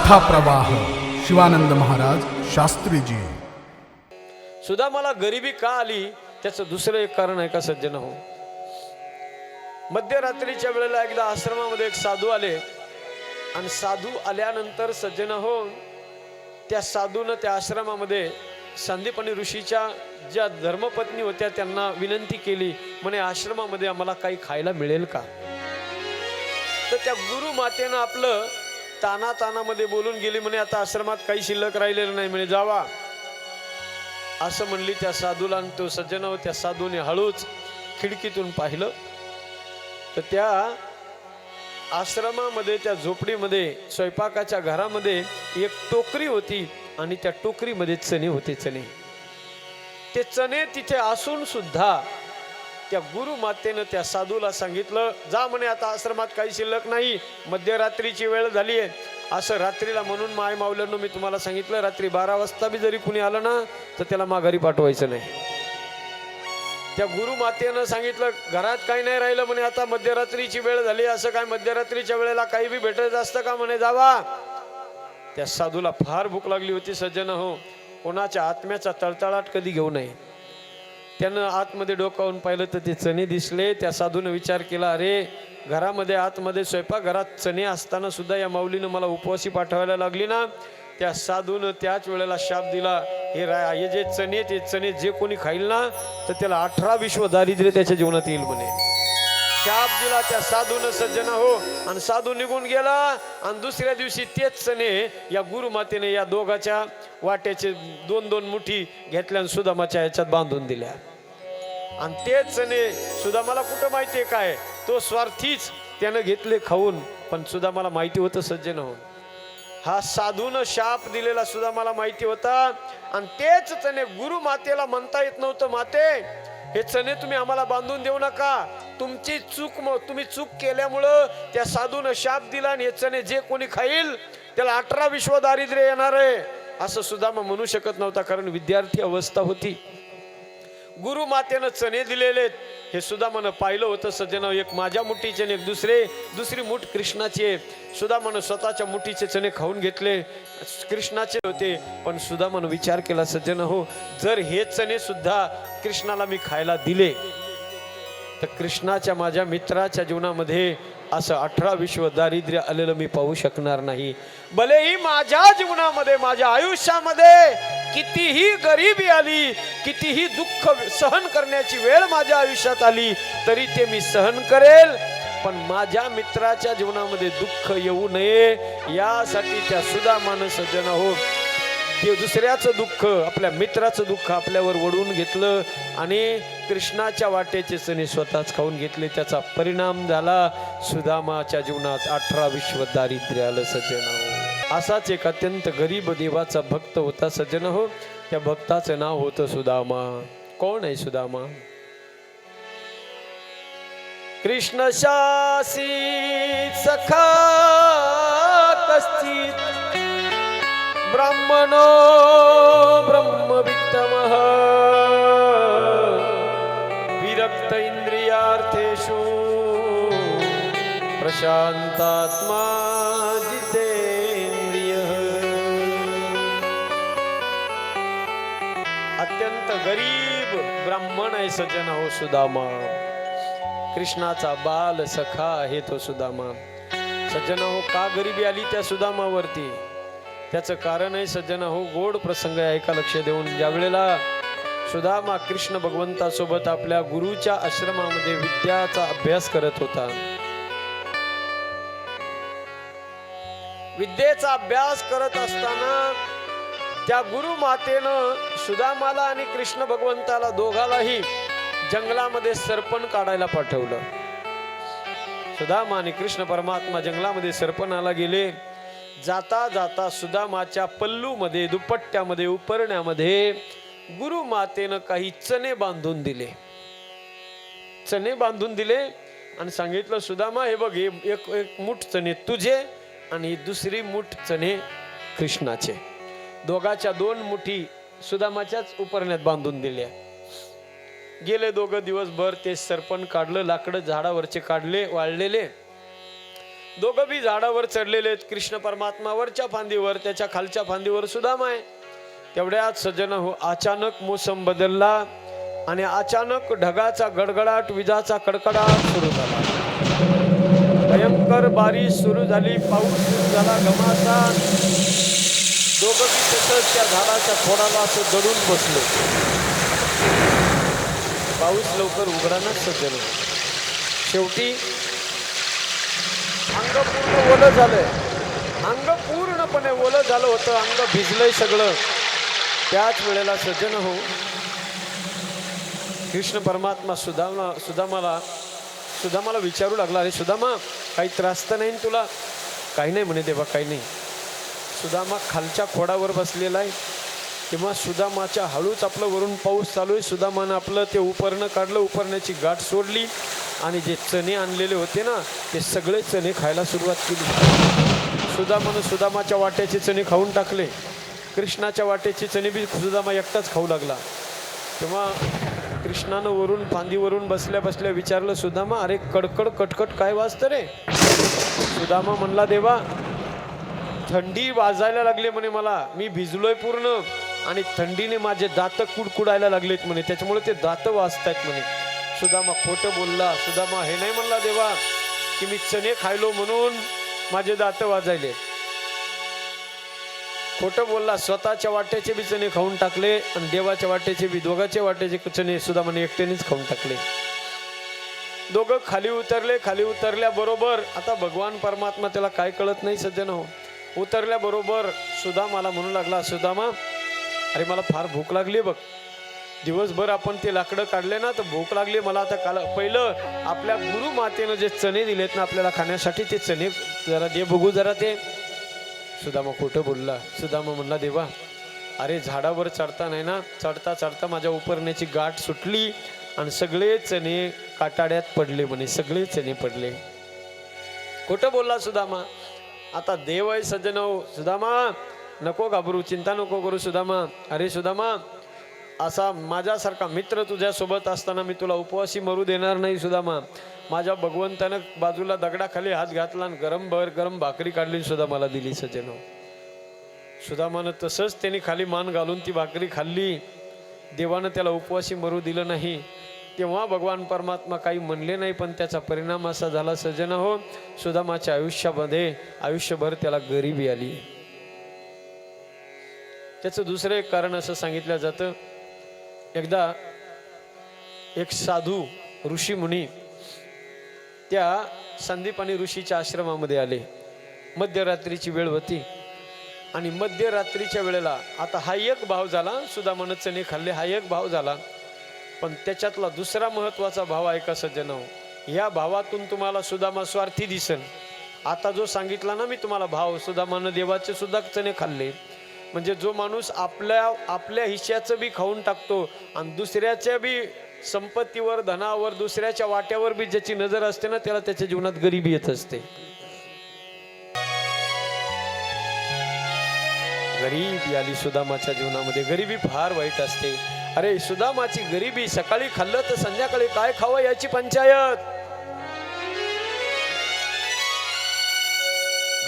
कथा प्रवाह शिवानंद महाराज शास्त्रीजी. सुद्धा मला गरिबी का आली? त्याचं दुसरं एक कारण आहे का सज्जन हो? मध्यरात्रीच्या वेळेला एकदा आश्रमामध्ये एक साधू आले. आणि साधू आल्यानंतर सज्जन हो त्या साधूनं त्या आश्रमामध्ये सांदीपणी ऋषीच्या ज्या धर्मपत्नी होत्या त्यांना विनंती केली. म्हणे आश्रमामध्ये आम्हाला काही खायला मिळेल का? तर त्या गुरु मातेनं आपलं ताना तानामध्ये बोलून गेली म्हणे आता आश्रमात काही शिल्लक राहिलेलं नाही म्हणे जावा. असं म्हणली त्या साधूला आणि तो सज्जन त्या साधूने हळूच खिडकीतून पाहिलं. तर त्या आश्रमामध्ये त्या झोपडीमध्ये स्वयंपाकाच्या घरामध्ये एक टोकरी होती आणि त्या टोकरीमध्ये चणे होते चणे. ते चणे तिथे असून सुद्धा त्या गुरु मातेनं त्या साधूला सांगितलं जा म्हणे आता आश्रमात काही शिल्लक नाही मध्यरात्रीची वेळ झाली आहे. असं रात्रीला म्हणून माय मावल्यानं मी तुम्हाला सांगितलं रात्री बारा वाजता बी जरी कुणी आलं ना तर त्याला माघारी पाठवायचं नाही. त्या गुरु मातेनं सांगितलं घरात काही नाही राहिलं म्हणे आता मध्यरात्रीची वेळ झाली असं काय मध्यरात्रीच्या वेळेला काही बी भेटत असतं का म्हणे जावा? त्या साधूला फार भूक लागली होती सज्जन हो. कोणाच्या आत्म्याचा तळतळाट कधी घेऊ नये. त्यानं आतमध्ये डोकावून पाहिलं तर ते चणे दिसले. त्या साधूनं विचार केला अरे घरामध्ये आतमध्ये स्वयंपाकघरात चणे असताना सुद्धा या माऊलीनं मला उपवासी पाठवायला लागली ना? त्या साधूनं त्याच वेळेला शाप दिला हे रा हे जे चणे ते चणे जे कोणी खाईल ना तर त्याला अठरा विश्व दारिद्र्य त्याच्या जीवनात येईल म्हणे. शाप दिला त्या साधून सज्जन हो. आणि साधू निघून गेला. आणि दुसऱ्या दिवशी तेच सणे या गुरुमातेने या दोघाच्या वाट्याचे दोन दोन मुठी घेतल्या आणि सुदामाच्या ह्याच्यात बांधून दिल्या. आणि तेच सुद्धा सुदामाला कुठं माहिती आहे काय? तो स्वार्थीच त्यानं घेतले खाऊन पण सुदामाला माहिती होतं सज्जन हो. हा साधून शाप दिलेला सुद्धा मला माहिती होता. आणि तेच त्याने गुरु मातेला म्हणता येत नव्हतं माते हे चणे तुम्ही आम्हाला बांधून देऊ नका. तुमची चूक म- तुम्ही चूक केल्यामुळं त्या साधून शाप दिला आणि हे चणे जे कोणी खाईल त्याला अठरा विश्व दारिद्र्य येणार आहे. असं सुद्धा मग म्हणू शकत नव्हता कारण विद्यार्थी अवस्था होती. गुरु मातेनं चणे दिलेले आहेत. हे सुद्धा मन पाहिलं होतं सज्जन एक माझ्या मुठीचे आणि एक दुसरे दुसरी मुठ कृष्णाची आहे. सुदामान स्वतःच्या मुठीचे चणे खाऊन घेतले. कृष्णाचे होते पण सुदामान विचार केला सज्जन हो जर हे चणे सुद्धा कृष्णाला मी खायला दिले तर कृष्णाच्या माझ्या मित्राच्या जीवनामध्ये असं अठरा विश्व दारिद्र्य आलेलं मी पाहू शकणार नाही. भलेही माझ्या जीवनामध्ये माझ्या आयुष्यामध्ये कितीही गरिबी आली कितीही दुःख सहन करण्याची वेळ माझ्या आयुष्यात आली तरी ते मी सहन करेल. पण माझ्या मित्राच्या जीवनामध्ये दुःख येऊ नये यासाठी त्या सुदामान सज्जन हो ते दुसऱ्याचं दुःख आपल्या मित्राचं दुःख आपल्यावर वडून घेतलं आणि कृष्णाच्या वाटेचे चणे स्वतःच खाऊन घेतले त्याचा परिणाम झाला. सुदामाच्या जीवनात अठरा विश्व दारिद्र्य आलं सज्जन हो असाच एक अत्यंत गरीब देवाचा भक्त होता सज्जन हो. त्या भक्ताचं नाव होतं सुदामा. कोण आहे सुदामा? कृष्ण शासी सखा कस्थित ब्राह्मणो ब्रह्मवित्तमः. विरक्त इंद्रियार्थेषु प्रशान्तात्मा अत्यंत गरीब ब्राह्मण आहे सज्जन हो सुदामा. कृष्णाचा बाल सखा आहे तो सुदामा. सज्जन हो का गरिबी आली त्या सुदामावरती? त्याचं कारण आहे सज्जन हो गोड प्रसंग आहे ऐका लक्ष देऊन. ज्या वेळेला सुदामा कृष्ण भगवंतासोबत आपल्या गुरुच्या आश्रमामध्ये विद्याचा अभ्यास करत होता. विद्येचा अभ्यास करत असताना त्या गुरु मातेनं सुदामाला आणि कृष्ण भगवंताला दोघालाही जंगलामध्ये सरपण काढायला पाठवलं. सुदामा आणि कृष्ण परमात्मा जंगलामध्ये सरपणाला गेले. जाता जाता सुदामाच्या पल्लूमध्ये दुपट्ट्यामध्ये उपरण्यामध्ये गुरु मातेनं काही चणे बांधून दिले. चणे बांधून दिले आणि सांगितलं सुदामा हे बघ हे एक एक मुठ चणे तुझे आणि दुसरी मुठ चणे कृष्णाचे. दोघाच्या दोन मुठी सुदामाच्याच उपरण्यात बांधून दिल्या. गेले दोघं दिवसभर ते सरपण काढलं लाकडं झाडावरचे काढले वाळलेले. दोघं बी झाडावर चढलेले आहेत. कृष्ण परमात्मा वरच्या फांदीवर त्याच्या खालच्या फांदीवर सुदाम आहे. तेवढ्यात सज्जन हो अचानक मोसम बदलला आणि अचानक ढगाचा गडगडाट विजाचा कडकडाट सुरू झाला. भयंकर बारिश सुरू झाली पाऊस सुरू झाला घमासा दोघं तसंच त्या झाडाच्या खोडाला असं दडून बसलो. पाऊस लवकर उघडानच सज्जन शेवटी अंग पूर्ण ओलं झालंय. अंग पूर्णपणे ओलं झालं होतं. अंग भिजलंय सगळं. त्याच वेळेला सज्जन हो. कृष्ण परमात्मा सुदामा सुदामाला सुदामाला विचारू लागला. अरे सुदामा काही त्रास तर नाही तुला? काही नाही म्हणे देवा काही नाही. सुदामा खालच्या खोडावर बसलेला आहे. तेव्हा सुदामाच्या हळूच आपलं वरून पाऊस चालू आहे. सुदामानं आपलं ते उपरणं काढलं उपरण्याची गाठ सोडली आणि जे चणे आणलेले होते ना ते सगळे चणे खायला सुरुवात केली. सुदामानं सुदामाच्या वाट्याचे चणे खाऊन टाकले. कृष्णाच्या वाट्याचे चणे बी सुदामा एकटाच खाऊ लागला. तेव्हा कृष्णानं वरून फांदीवरून बसल्या बसल्या विचारलं सुदामा अरे कडकड कटकट काय वाजतं रे? सुदामा म्हणला देवा थंडी वाजायला लागली म्हणे मला. मी भिजलोय पूर्ण. आणि थंडीने माझे दात कुडकुडायला लागलेत म्हणे. त्याच्यामुळे ते दात वाजतायत म्हणे. सुदामा खोटं बोलला. सुदामा हे नाही म्हणला देवा की मी चणे खायलो म्हणून माझे दात वाजायले. खोटं बोलला. स्वतःच्या वाट्याचे बी चणे खाऊन टाकले आणि देवाच्या वाट्याचे बी दोघांच्या वाट्याचे चणे सुदामाने एकट्यानेच खाऊन टाकले. दोघं खाली उतरले. खाली उतरल्याबरोबर आता भगवान परमात्मा त्याला काय कळत नाही सज्जन हो. उतरल्याबरोबर सुदामाला म्हणू लागला सुदामा अरे मला फार भूक लागली बघ. दिवसभर आपण ते लाकडं काढले ना तर भूक लागली मला आता काल पहिलं आपल्या गुरु मातेनं जे चणे दिलेत ना आपल्याला खाण्यासाठी ते चणे जरा दे बघू जरा ते. सुदामा खोटं बोलला. सुदामा म्हणला देवा अरे झाडावर चढता नाही ना चढता चढता माझ्या उपरण्याची गाठ सुटली आणि सगळे चणे काटाड्यात पडले म्हणे सगळे चणे पडले. खोटं बोलला सुदामा. आता देव आहे सज्जन सुदामा नको घाबरू चिंता नको करू सुदामा. अरे सुदामा असा माझ्यासारखा मित्र तुझ्यासोबत असताना मी तुला उपवासी मरू देणार नाही सुदामा. माझ्या भगवंतानं बाजूला दगडाखाली हात घातला आणि गरम भर गरम भाकरी काढली सुद्धा मला दिली सज्जन सुदामानं तसंच त्यांनी खाली मान घालून ती भाकरी खाल्ली. देवानं त्याला उपवासी मरू दिलं नाही. तेव्हा भगवान परमात्मा काही म्हणले नाही पण त्याचा परिणाम असा झाला सजना हो सुदामाच्या आयुष्यामध्ये आयुष्यभर त्याला गरिबी आली. त्याचं दुसरं एक कारण असं सांगितलं जातं. एकदा एक साधू ऋषी मुनी त्या संदीप आणि ऋषीच्या आश्रमामध्ये आले. मध्यरात्रीची वेळ होती आणि मध्यरात्रीच्या वेळेला आता हा एक भाव झाला सुदामानं चणे खाल्ले हा एक भाव झाला. पण त्याच्यातला दुसरा महत्त्वाचा भाव आहे का सज्जन या भावातून तुम्हाला सुदामा स्वार्थी दिसन. आता जो सांगितला ना मी तुम्हाला भाव सुदामानं देवाचे सुद्धा चणे खाल्ले. म्हणजे जो माणूस आपल्या आपल्या हिश्श्याचं बी खाऊन टाकतो आणि दुसऱ्याच्या बी संपत्तीवर धनावर दुसऱ्याच्या वाट्यावर बी ज्याची नजर असते ना त्याला त्याच्या जीवनात गरिबी येत असते. गरीबी आली सुदामाच्या जीवनामध्ये. गरिबी फार वाईट असते. अरे सुदामाची गरिबी सकाळी खाल्लं तर संध्याकाळी काय खावं याची पंचायत?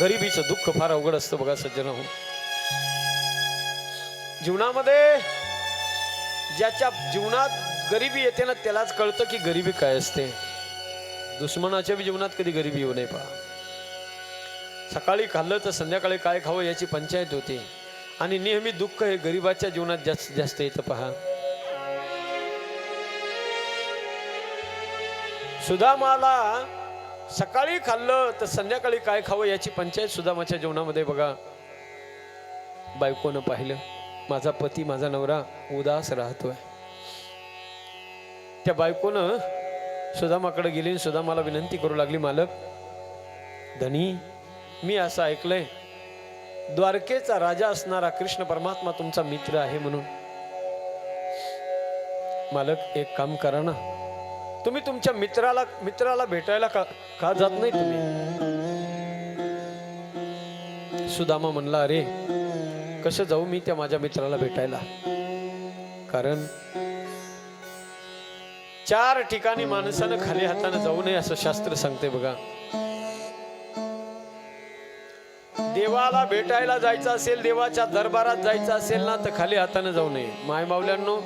गरिबीचं दुःख फार अवघड असतं बघा सज्जन. हो जीवनामध्ये ज्याच्या जीवनात गरिबी येते ना त्यालाच कळतं की गरिबी काय असते. दुश्मनाच्या बी जीवनात कधी गरिबी येऊ नये पहा. सकाळी खाल्लं तर संध्याकाळी काय खावं याची पंचायत होते. आणि नेहमी दुःख हे गरिबाच्या जीवनात जास्त जास्त येतं पहा. सुदामाला सकाळी खाल्लं तर संध्याकाळी काय खावं याची पंचायत सुदामाच्या जीवनामध्ये बघा. बायकोनं पाहिलं माझा पती माझा नवरा उदास राहतोय. त्या बायकोनं सुदामाकडे गेली आणि सुदामाला विनंती करू लागली मालक धनी मी असं ऐकलंय द्वारकेचा राजा असणारा कृष्ण परमात्मा तुमचा मित्र आहे म्हणून. मालक एक काम करा ना. तुम्ही तुमच्या मित्राला मित्राला भेटायला का का जात नाही तुम्ही? सुदामा म्हणला अरे कसं जाऊ मी त्या माझ्या मित्राला भेटायला? कारण चार ठिकाणी माणसानं खाली हाताने जाऊ नये असं शास्त्र सांगते बघा. देवाला भेटायला जायचं असेल देवाच्या दरबारात जायचं असेल ना तर खाली हाताने जाऊ नये. मायमावल्यांनो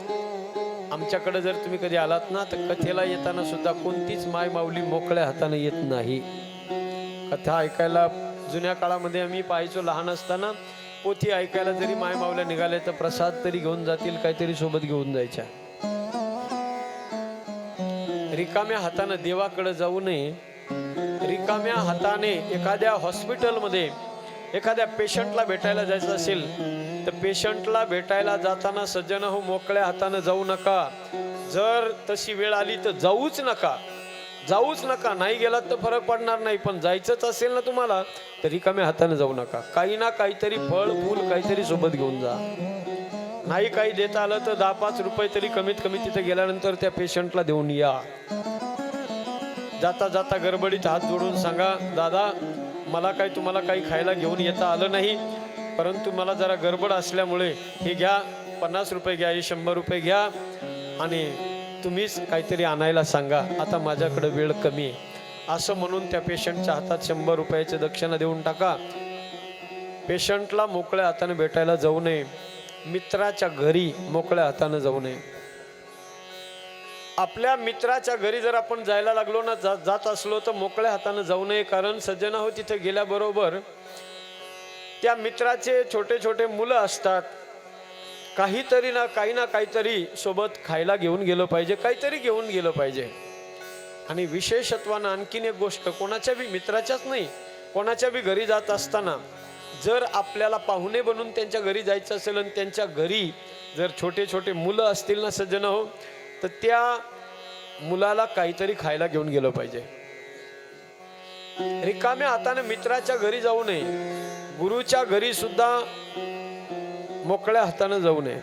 आमच्याकडे जर तुम्ही कधी आलात ना तर कथेला येताना सुद्धा कोणतीच माय माऊली मोकळ्या हाताने येत नाही. कथा ऐकायला जुन्या काळामध्ये आम्ही पाहायचो लहान असताना पोथी ऐकायला जरी माय माऊल्या निघाल्या तर प्रसाद तरी घेऊन जातील काहीतरी सोबत घेऊन जायच्या. रिकाम्या हाताने देवाकडे जाऊ नये. रिकाम्या हाताने एखाद्या हॉस्पिटलमध्ये एखाद्या पेशंटला भेटायला जायचं असेल तर पेशंटला भेटायला जाताना सज्जन हो मोकळ्या हाताने जाऊ नका. जर तशी वेळ आली तर जाऊच नका. जाऊच नका. नाही गेलात तर फरक पडणार नाही पण जायचंच असेल ना तुम्हाला तर रिकाम्या हाताने जाऊ नका. काही ना काहीतरी फळ फूल काहीतरी सोबत घेऊन जा. नाही काही देता आलं तर दहा पाच रुपये तरी कमीत कमी तिथे गेल्यानंतर त्या पेशंटला देऊन या. जाता जाता गडबडीत हात जोडून सांगा दादा मला काही तुम्हाला काही खायला घेऊन येता आलं नाही परंतु मला जरा गडबड असल्यामुळे हे घ्या पन्नास रुपये घ्या हे शंभर रुपये घ्या आणि तुम्हीच काहीतरी आणायला सांगा. आता माझ्याकडं वेळ कमी आहे. असं म्हणून त्या पेशंटच्या हातात शंभर रुपयाचे दक्षिणा देऊन टाका. पेशंटला मोकळ्या हाताने भेटायला जाऊ नये. मित्राच्या घरी मोकळ्या हाताने जाऊ नये. आपल्या मित्राच्या घरी जर आपण जायला लागलो ना जा, जात असलो तर मोकळ्या हाताने जाऊ नये कारण सज्जना हो तिथे गेल्याबरोबर त्या मित्राचे छोटे छोटे मुलं असतात. काहीतरी ना काही ना काहीतरी सोबत खायला घेऊन गेलं पाहिजे काहीतरी घेऊन गेलं पाहिजे. आणि विशेषत्वानं आणखीन एक गोष्ट कोणाच्या बी मित्राच्याच नाही कोणाच्या बी घरी जात असताना जर आपल्याला पाहुणे बनून त्यांच्या घरी जायचं असेल आणि त्यांच्या घरी जर छोटे छोटे मुलं असतील ना सज्जन हो तर त्या मुलाला काहीतरी खायला घेऊन गेलं पाहिजे. रिकाम्या हाताने मित्राच्या घरी जाऊ नये. गुरुच्या घरी सुद्धा मोकळ्या हाताने जाऊ नये.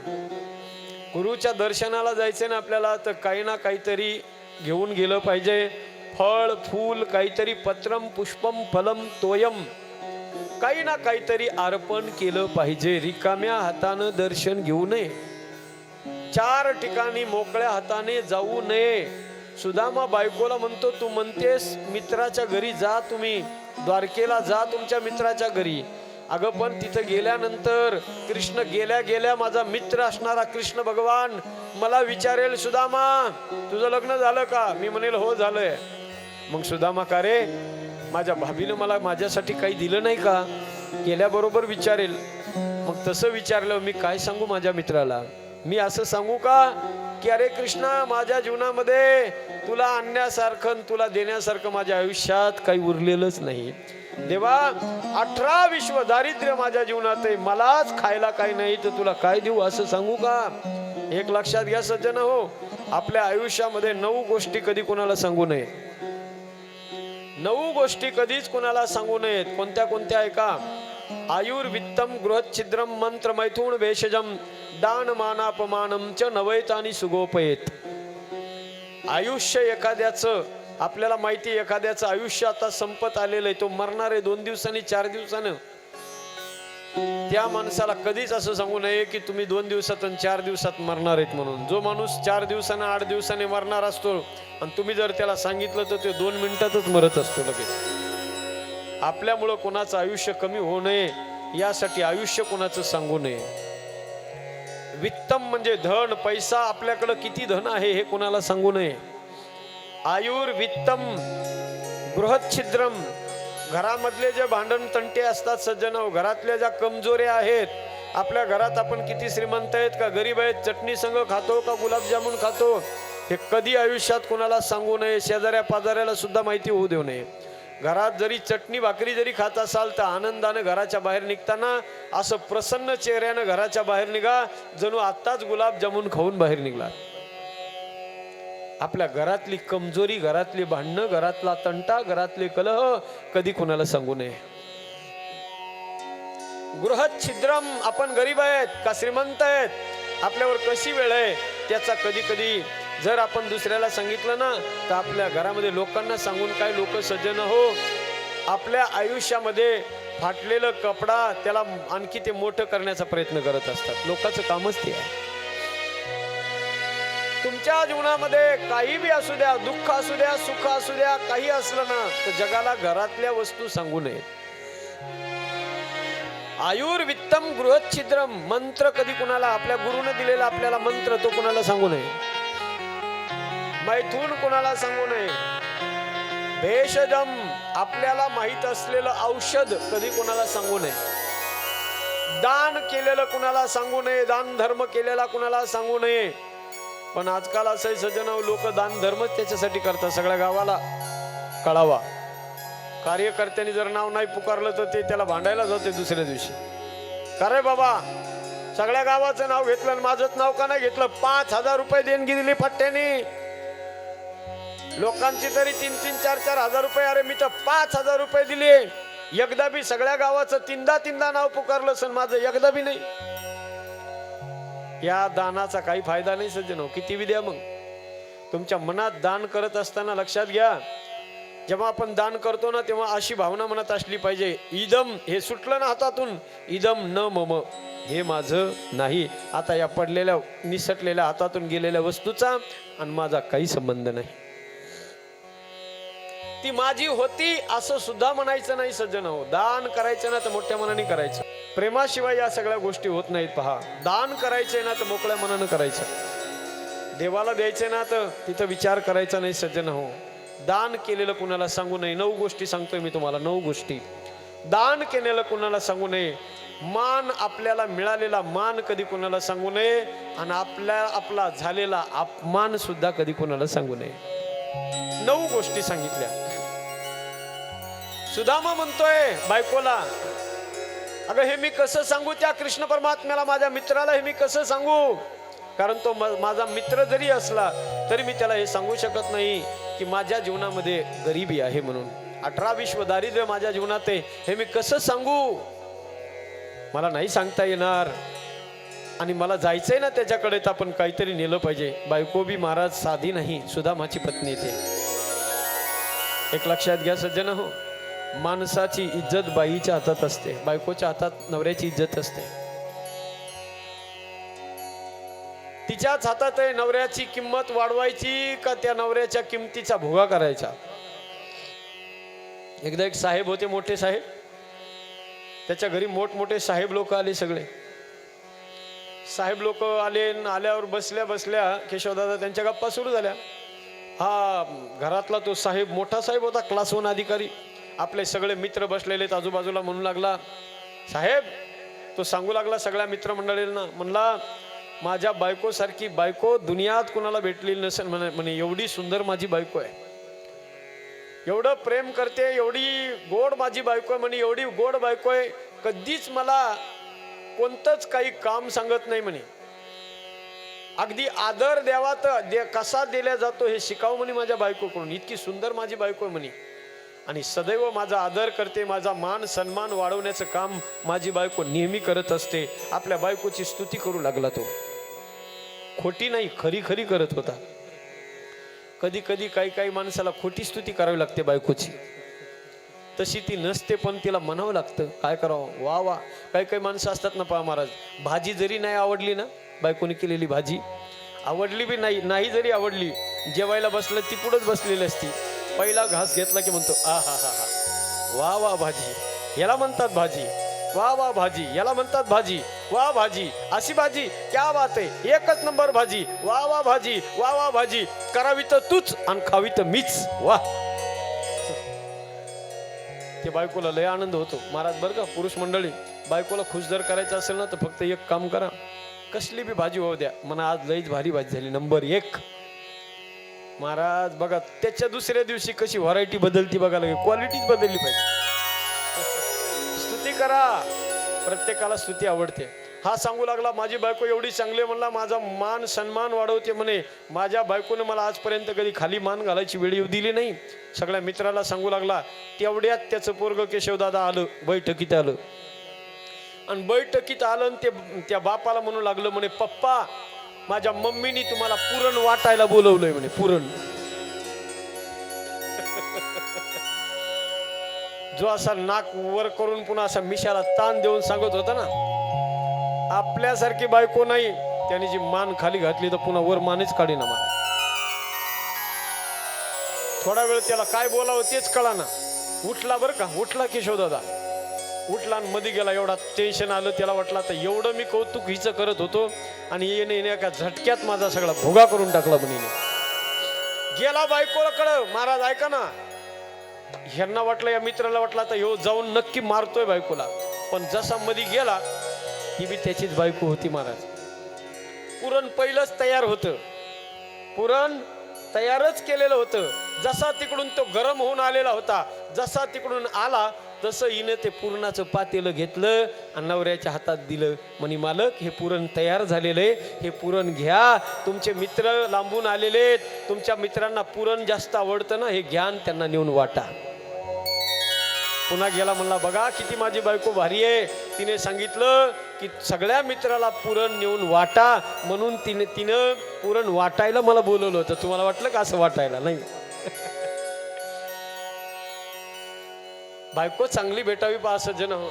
गुरुच्या दर्शनाला जायचे ना आपल्याला तर काही ना काहीतरी घेऊन गेलं पाहिजे. फळ फूल काहीतरी पत्रम पुष्पम फलम तोयम. काही ना काहीतरी अर्पण केलं पाहिजे. रिकाम्या हातानं दर्शन घेऊ नये. चार ठिकाणी मोकळ्या हाताने जाऊ नये. सुदामा बायकोला म्हणतो तू म्हणतेस मित्राच्या घरी जा तुम्ही. द्वारकेला जा तुमच्या मित्राच्या घरी. अगं पण तिथं गेल्यानंतर कृष्ण गेल्या गेल्या माझा मित्र असणारा कृष्ण भगवान मला विचारेल सुदामा तुझं लग्न झालं का? मी म्हणेल हो झालंय. मग सुदामा का रे? माझ्या भाभीनं मला माझ्यासाठी काही दिलं नाही का? गेल्याबरोबर विचारेल. मग तसं विचारलं मी काय सांगू माझ्या मित्राला? मी असं सांगू का की अरे कृष्णा माझ्या जीवनामध्ये तुला आणण्यासारखं तुला देण्यासारखं माझ्या आयुष्यात काही उरलेलंच नाही. देवा अठरा विश्व दारिद्र्य माझ्या जीवनात आहे. मलाच खायला काही नाही तर तुला काय देऊ असं सांगू का? एक लक्षात घ्या सज्जन हो. आपल्या आयुष्यामध्ये नऊ गोष्टी कधी कोणाला सांगू नये नऊ गोष्टी कधीच कोणाला सांगू नयेत. कोणत्या कोणत्या ऐका आयुर्वित्तम गृहच्छिद्रम मंत्र मैथुन भेषजम दान मानापमानम च नवैतानी सुगोपयेत. आयुष्य एखाद्याचं आपल्याला माहिती एखाद्याचं आयुष्य आता संपत आलेलं आहे तो मरणार आहे दोन दिवसांनी चार दिवसानं. त्या माणसाला कधीच असं सांगू नये की तुम्ही दोन दिवसात आणि चार दिवसात मरणार आहेत म्हणून. जो माणूस चार दिवसानं आठ दिवसाने मरणार असतो आणि तुम्ही जर त्याला सांगितलं तर ते दोन मिनिटातच मरत असतो लगेच. आपल्यामुळं कोणाचं आयुष्य कमी होऊ नये यासाठी आयुष्य कोणाचं सांगू नये. वित्तम म्हणजे धन पैसा आपल्याकडं किती धन आहे हे कोणाला सांगू नये. आयुर्वित्तम बृहच्छिद्रम घरामधले जे भांडण तंटे असतात सज्जन घरातल्या ज्या कमजोऱ्या आहेत आपल्या घरात आपण किती श्रीमंत आहेत का गरीब आहेत चटणी संग खातो का गुलाबजामुन खातो हे कधी आयुष्यात कोणाला सांगू नये शेजाऱ्या पाजाऱ्याला सुद्धा माहिती होऊ देऊ नये. घरात जरी चटणी भाकरी जरी खात असाल तर आनंदानं घराच्या बाहेर निघताना असं प्रसन्न चेहऱ्यानं घराच्या बाहेर निघा जणू आत्ताच गुलाबजामुन खाऊन बाहेर निघला. आपल्या घरातली कमजोरी घरातली भांडणं घरातला तंटा घरातले कलह कधी कोणाला सांगू नये. गृहत छिद्रम आपण गरीब आहेत का श्रीमंत आहेत? आपल्यावर कशी वेळ आहे? त्याचा कधी कधी जर आपण दुसऱ्याला सांगितलं ना तर आपल्या घरामध्ये लोकांना सांगून काय लोक सज्जन हो. आपल्या आयुष्यामध्ये फाटलेलं कपडा त्याला आणखी ते मोठं करण्याचा प्रयत्न करत असतात. लोकांचं कामच ते आहे. तुमच्या जीवनामध्ये काही बी असू द्या दुःख असू द्या सुख असू द्या काही असलं ना तर जगाला घरातल्या वस्तू सांगू नये. आयुर्वित्तम गृहच्छिद्रम मंत्र कधी कुणाला आपल्या गुरुने दिलेला आपल्याला मंत्र तो कुणाला सांगू नये? मैथून कुणाला सांगू नये? भेषजम आपल्याला माहीत असलेलं औषध कधी कुणाला सांगू नये? दान केलेलं कुणाला सांगू नये? दान धर्म केलेला कुणाला सांगू नये? पण आजकाल असं सज्जन लोक दान धर्मच त्याच्यासाठी करतात सगळ्या गावाला. कळावा. कार्यकर्त्यांनी जर नाव नाही पुकारलं तर ते त्याला भांडायला जाते दुसऱ्या दिवशी. का बाबा? सगळ्या गावाचं नाव घेतलं आणि माझंच नाव का नाही घेतलं? पाच हजार रुपये देणगी दिली पट्ट्याने लोकांची तरी तीन तीन चार चार हजार रुपये अरे मी तर पाच हजार रुपये दिले. एकदा बी सगळ्या गावाचं तीनदा तीनदा नाव पुकारलं सण माझं एकदा बी नाही. या दानाचा काही फायदा नाही सज्जन हो किती बी द्या मग. तुमच्या मनात दान करत असताना लक्षात घ्या. जेव्हा आपण दान करतो ना तेव्हा अशी भावना मनात असली पाहिजे. इदम हे सुटलं ना हातातून. इदम न मम. हे माझं नाही. आता या पडलेल्या निसटलेल्या हातातून गेलेल्या वस्तूचा आणि माझा काही संबंध नाही. ती माझी होती असं सुद्धा म्हणायचं नाही सज्जन हो. दान करायचं ना तर मोठ्या मनाने करायचं. प्रेमाशिवाय या सगळ्या गोष्टी होत नाहीत पहा. दान करायचे ना तर मोकळ्या मनानं करायचं. देवाला द्यायचे ना तर तिथं विचार करायचा नाही सज्जन हो. दान केलेलं कुणाला सांगू नये. नऊ गोष्टी सांगतोय मी तुम्हाला नऊ गोष्टी. दान केलेलं कुणाला सांगू नये. मान आपल्याला मिळालेला मान कधी कुणाला सांगू नये आणि आपल्या आपला झालेला अपमान सुद्धा कधी कुणाला सांगू नये. नऊ गोष्टी सांगितल्या. सुदामा म्हणतोय बायकोला अगं हे मी कसं सांगू त्या कृष्ण परमात्म्याला माझ्या मित्राला हे मी कसं सांगू? कारण तो माझा मित्र जरी असला तरी मी त्याला हे सांगू शकत नाही की माझ्या जीवनामध्ये गरिबी आहे म्हणून. अठरा विश्व दारिद्र्य माझ्या जीवनात आहे हे मी कसं सांगू? मला नाही सांगता येणार. आणि मला जायचंय ना त्याच्याकडे तर आपण काहीतरी नेलं पाहिजे. बायको बी महाराज साधी नाही सुदामाची पत्नी ते. एक लक्षात घ्या सज्जन हो. माणसाची इज्जत बाईच्या हातात असते. बायकोच्या हातात नवऱ्याची इज्जत असते. तिच्याच हातात आहे नवऱ्याची किंमत वाढवायची का त्या नवऱ्याच्या किमतीचा भोगा करायचा? एकदा एक साहेब होते मोठे साहेब. त्याच्या घरी मोठमोठे साहेब लोक आले सगळे. साहेब लोक आले आल्यावर बसल्या बसल्या केशवदादा त्यांच्या गप्पा सुरू झाल्या. हा घरातला तो साहेब मोठा साहेब होता क्लास वन अधिकारी. आपले सगळे मित्र बसलेले आहेत आजूबाजूला म्हणू लागला. साहेब तो सांगू लागला सगळ्या मित्रमंडळींना म्हणला माझ्या बायकोसारखी बायको दुनियात कुणाला भेटलेली नसेल म्हणे म्हणे एवढी सुंदर माझी बायको आहे. एवढं प्रेम करते एवढी गोड माझी बायको आहे म्हणे एवढी गोड बायको आहे कधीच मला कोणतंच काही काम सांगत नाही म्हणे. अगदी आदर द्यावा तर दे कसा दिला जातो हे शिकाव म्हणे माझ्या बायकोकडून. इतकी सुंदर माझी बायको आहे म्हणे. आणि सदैव माझा आदर करते माझा मान सन्मान वाढवण्याचं काम माझी बायको नेहमी करत असते. आपल्या बायकोची स्तुती करू लागला तो. खोटी नाही खरी खरी करत होता. कधी कधी काही काही माणसाला खोटी स्तुती करावी लागते बायकोची. तशी ती नसते पण तिला म्हणावं लागतं काय करावं? वा वा. काही काही माणसं असतात ना पहा महाराज भाजी जरी नाही आवडली ना बायकोने केलेली भाजी आवडली बी नाही नाही जरी आवडली जेवायला बसलं ती पुढंच बसलेली असती. पहिला घास घेतला की म्हणतो आ हा हा हा. वा वा भाजी. याला म्हणतात भाजी. वा वा भाजी. याला म्हणतात भाजी. वा भाजी. अशी भाजी. क्या बात आहे एकच नंबर भाजी. वा वा भाजी. वा वा भाजी. करावी तर तूच आणि खावी तर मीच. वा. ते बायकोला लय आनंद होतो. महाराज बरं का पुरुष मंडळी बायकोला खुश जर करायचं असेल ना तर फक्त एक काम करा. कसली बी भाजी होऊ द्या. मला आज लईच भारी भाजी झाली. नंबर एक. महाराज बघा त्याच्या दुसऱ्या दिवशी कशी व्हरायटी बदलती बघा लगे क्वालिटीच बदलली पाहिजे. स्तुती करा. प्रत्येकाला स्तुती आवडते. हा सांगू लागला माझी बायको एवढी चांगली म्हणला माझा मान सन्मान वाढवते म्हणे. माझ्या बायकोनं मला आजपर्यंत कधी खाली मान घालायची वेळ येऊ दिली नाही. सगळ्या मित्राला सांगू लागला तेवढ्यात त्याचं पोरग केशवदादा आलं बैठकीत आलं. आणि बैठकीत आलं आणि ते त्या बापाला म्हणू लागलं म्हणे पप्पा माझ्या मम्मीनी तुम्हाला पुरण वाटायला बोलवलंय म्हणे पुरण. जो असा नाक वर करून पुन्हा असा मिशाला ताण देऊन सांगत होता ना आपल्यासारखी बायको नाही त्याने जी मान खाली घातली तर पुन्हा वर मानेच काढी ना मला थोडा वेळ त्याला काय बोलावं तेच कळा ना उठला बरं का? उठला किशोर दादा उठला आणि मध्ये गेला एवढा टेन्शन आलं त्याला वाटलं आता एवढं मी कौतुक हिचं करत होतो आणि येणे येणे एका झटक्यात माझा सगळा भोगा करून टाकला म्हणे गेला बायकोला महाराज ऐका ना. ह्यांना वाटलं या मित्राला वाटलं आता ह्यो जाऊन नक्की मारतोय बायकोला. पण जसा मध्ये गेला ही बी त्याचीच बायको होती महाराज. पुरण पहिलंच तयार होतं. पुरण तयारच केलेलं होतं. जसा तिकडून तो गरम होऊन आलेला होता जसा तिकडून आला तसं हिनं ते पुरणाचं पातेलं घेतलं आणि नवऱ्याच्या हातात दिलं. म्हणे मालक हे पुरण तयार झालेलं आहे. हे पुरण घ्या. तुमचे मित्र लांबून आलेले आहेत. तुमच्या मित्रांना पुरण जास्त आवडतं ना हे ज्ञान त्यांना नेऊन वाटा. पुन्हा गेला म्हणला बघा किती माझी बायको भारी आहे. तिने सांगितलं की सगळ्या मित्राला पुरण नेऊन वाटा. म्हणून तिने तिनं पुरण वाटायला मला बोलवलं होतं. तुम्हाला वाटलं का असं वाटायला? नाही. बायको चांगली भेटावी पा असं जन हो.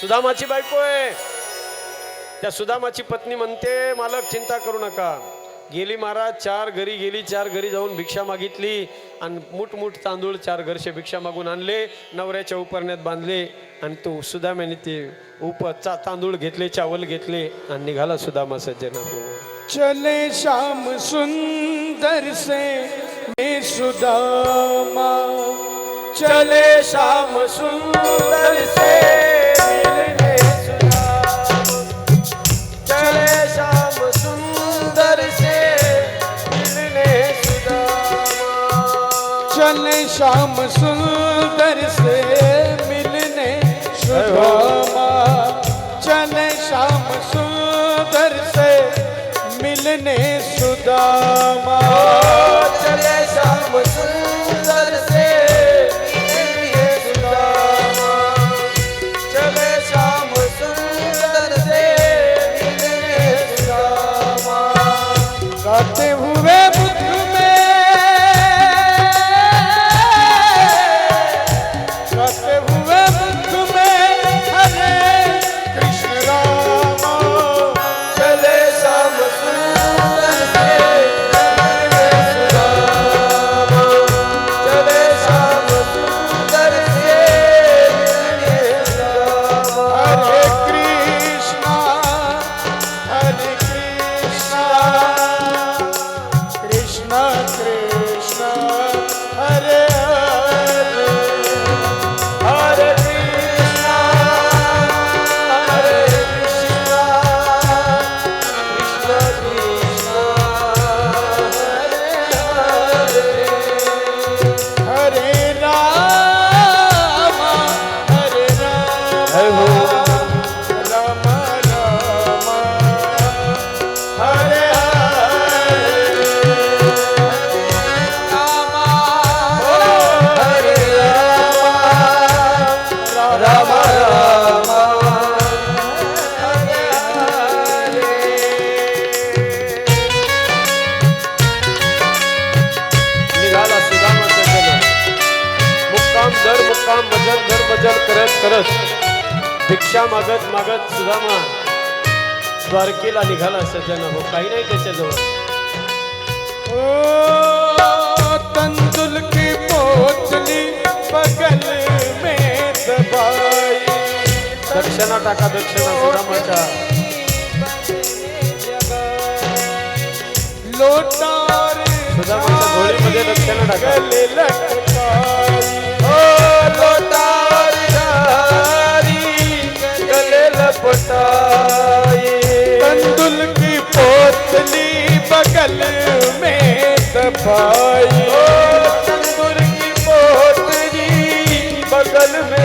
सुदामाची बायको आहे. त्या सुदामाची पत्नी म्हणते मालक चिंता करू नका. गेली महाराज चार घरी गेली चार घरी जाऊन भिक्षा मागितली आणि मुठमुठ तांदूळ चार घरचे भिक्षा मागून आणले नवऱ्याच्या उपरण्यात बांधले आणि तो सुदाम्याने ते उप चा तांदूळ घेतले चावल घेतले आणि निघाला सुदामा सज्जना चले श्याम सुंदर से मी सुदामा. चले श्याम सुंदर से मिलने चले श्याम सुंदर से मिलने चले श्याम सुंदर से मिलने सुदामा चले श्याम सुंदर से मिलने सुदामा करत भिक्षा मागत मागत सुदामा द्वारकेला निघाला सज्जन. हो काही नाही त्याच्याजवळ. तंदुल की पोतली बगल में दबाई. दक्षिणा टाका दक्षिणा सुदामाच्या लोटार सुदामाच्या झोळीमध्ये दक्षिणा टाका. लोटार. तंदुल की पोतली बगल में दबाई तंदूर की पोतरी बगल में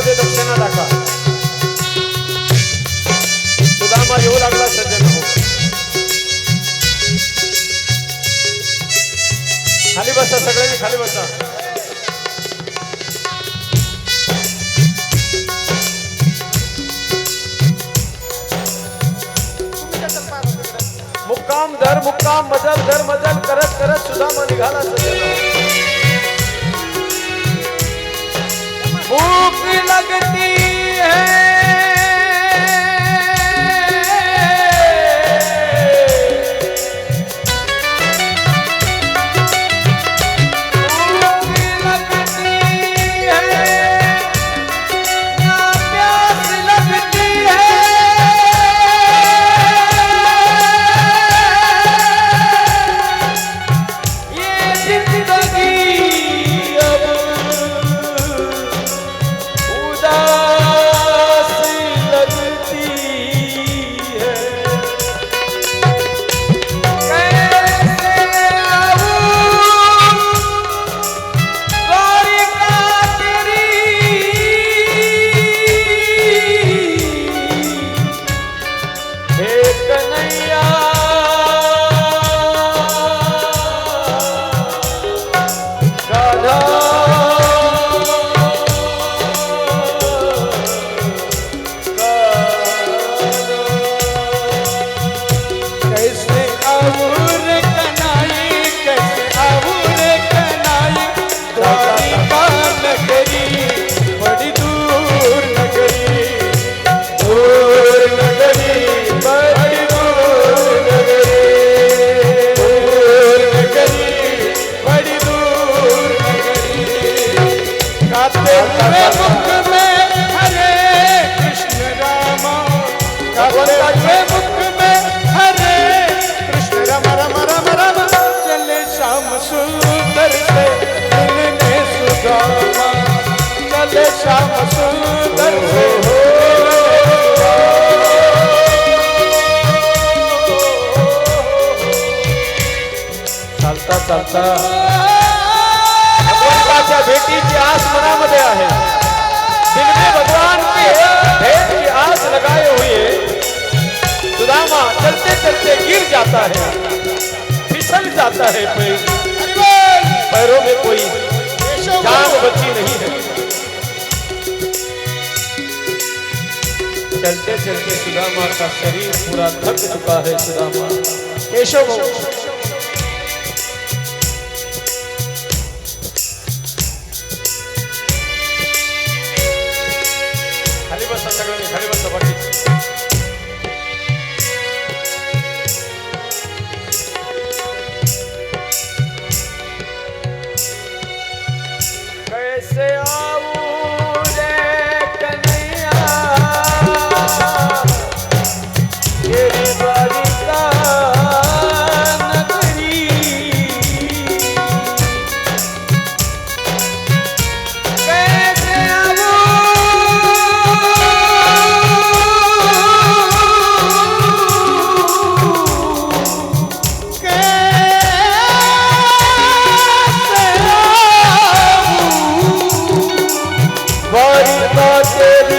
टाका. सुदामा येऊ लागला सज्जन खाली बसा सगळ्यांनी खाली बसा. मुक्काम दर मुक्काम मजल दर मजल करत करत सुदामा निघाला सज्जन भूख लगती चलते चलते सुदामा का शरीर पूरा थक चुका है सुदामा। केशव হরি মতেরি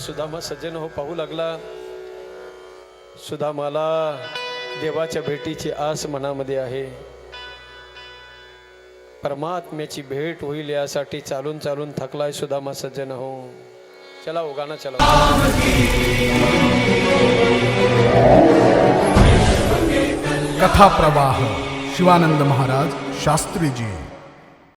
सुदामा सज्जन हो पाहू लागला. सुदामाला देवाच्या भेटीची आस मनामध्ये आहे. परमात्म्याची भेट होईल यासाठी चालून चालून थकलाय सुदामा सज्जन हो. चला हो, उगाना चला. कथा प्रवाह शिवानंद महाराज शास्त्रीजी.